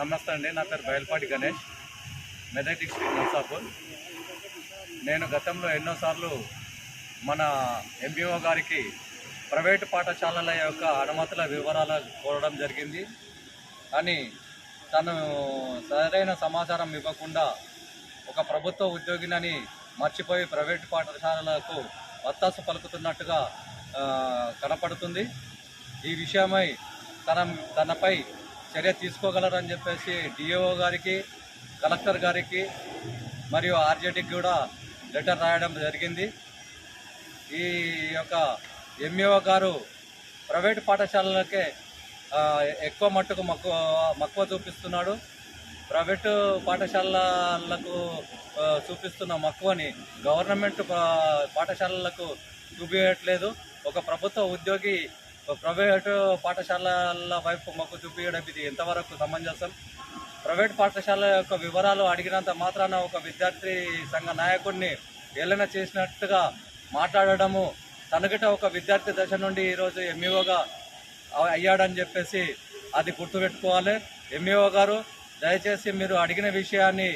నమస్తే అండి నా పేరు బయల్పాటి గణేష్. మెదక్ డిస్ట్రిక్ట్ నర్సాపూర్. నేను గతంలో ఎన్నోసార్లు మన ఎంబీఓ గారికి ప్రైవేటు పాఠశాలల యొక్క అనుమతుల వివరాలు కోరడం జరిగింది. కానీ తను సరైన సమాచారం ఇవ్వకుండా ఒక ప్రభుత్వ ఉద్యోగినని మర్చిపోయి ప్రైవేటు పాఠశాలలకు వత్తాసు పలుకుతున్నట్టుగా కనపడుతుంది. ఈ విషయమై తన తనపై చర్య తీసుకోగలరని చెప్పేసి డిఏఓ గారికి కలెక్టర్ గారికి మరియు ఆర్జేడీకి కూడా లెటర్ రాయడం జరిగింది. ఈ యొక్క ఎంఈఓ గారు ప్రైవేట్ పాఠశాలలకే ఎక్కువ మట్టుకు మక్కువ మక్కువ చూపిస్తున్నాడు. ప్రైవేటు పాఠశాలలకు చూపిస్తున్న మక్కువని గవర్నమెంట్ పా- పాఠశాలలకు చూపించట్లేదు ఒక ప్రభుత్వ ఉద్యోగి ప్రైవేటు పాఠశాలల వైపు మొక్కు చూపించడం ఇది ఎంతవరకు సమంజసం? ప్రైవేట్ పాఠశాల యొక్క వివరాలు అడిగినంత మాత్రాన ఒక విద్యార్థి సంఘ నాయకుడిని ఏలన చేసినట్టుగా మాట్లాడడము తనకిట ఒక విద్యార్థి దశ నుండి ఈరోజు ఎంఈఓగా అయ్యాడని చెప్పేసి అది గుర్తుపెట్టుకోవాలి. ఎంఈఓ గారు దయచేసి మీరు అడిగిన విషయాన్ని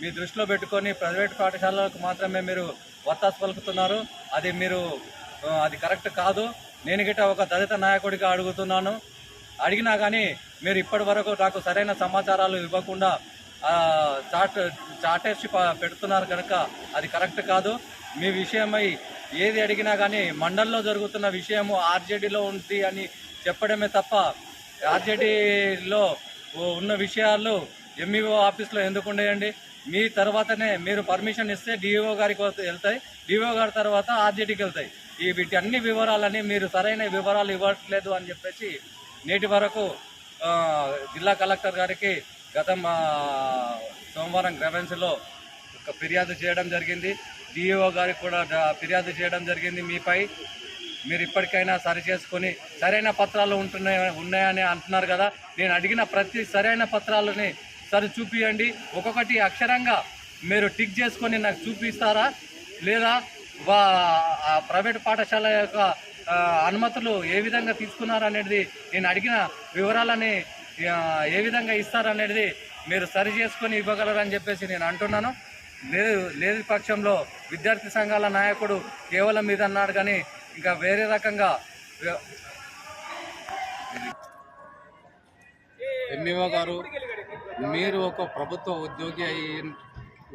మీ దృష్టిలో పెట్టుకొని ప్రైవేట్ పాఠశాలలకు మాత్రమే మీరు వత్తాసు పలుకుతున్నారు. అది మీరు అది కరెక్ట్ కాదు. నేను గిట్ట ఒక దళిత నాయకుడిగా అడుగుతున్నాను. అడిగినా కానీ మీరు ఇప్పటి వరకు నాకు సరైన సమాచారాలు ఇవ్వకుండా చాట్ చాటేసి పెడుతున్నారు కనుక అది కరెక్ట్ కాదు. మీ విషయమై ఏది అడిగినా కానీ మండల్లో జరుగుతున్న విషయము ఆర్జేడీలో ఉంది అని చెప్పడమే తప్ప ఆర్జేడీలో ఉన్న విషయాలు ఎంఈఓ ఆఫీస్లో ఎందుకు ఉండేయండి? మీ తర్వాతనే మీరు పర్మిషన్ ఇస్తే డిఓ గారికి వస్తే వెళ్తాయి. డిఓ గారి తర్వాత ఆర్జేడీకి వెళ్తాయి. ఈ వీటి అన్ని వివరాలని మీరు సరైన వివరాలు ఇవ్వట్లేదు అని చెప్పేసి నేటి వరకు జిల్లా కలెక్టర్ గారికి గతం సోమవారం గ్రెవెన్స్లో ఒక ఫిర్యాదు చేయడం జరిగింది. డిఈఓ గారికి కూడా ఫిర్యాదు చేయడం జరిగింది మీపై. మీరు ఇప్పటికైనా సరి చేసుకొని సరైన పత్రాలు ఉంటున్నాయి ఉన్నాయని అంటున్నారు కదా. నేను అడిగిన ప్రతి సరైన పత్రాలని సరి చూపియండి. ఒక్కొక్కటి అక్షరంగా మీరు టిక్ చేసుకొని నాకు చూపిస్తారా? లేదా ప్రైవేట్ పాఠశాల యొక్క అనుమతులు ఏ విధంగా తీసుకున్నారు అనేది నేను అడిగిన వివరాలని ఏ విధంగా ఇస్తారనేది మీరు సరి చేసుకొని ఇవ్వగలరని చెప్పేసి నేను అంటున్నాను. లేదు లేని పక్షంలో విద్యార్థి సంఘాల నాయకుడు కేవలం మీద అన్నాడు కానీ ఇంకా వేరే రకంగా ఎంఈఓ గారు మీరు ఒక ప్రభుత్వ ఉద్యోగి అయి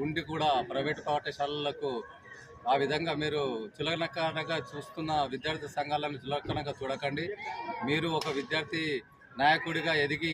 ఉండి కూడా ప్రైవేట్ పాఠశాలలకు ఆ విధంగా మీరు చులకనకనగా చూస్తున్న విద్యార్థి సంఘాలను చులకనగా చూడకండి. మీరు ఒక విద్యార్థి నాయకుడిగా ఎదిగి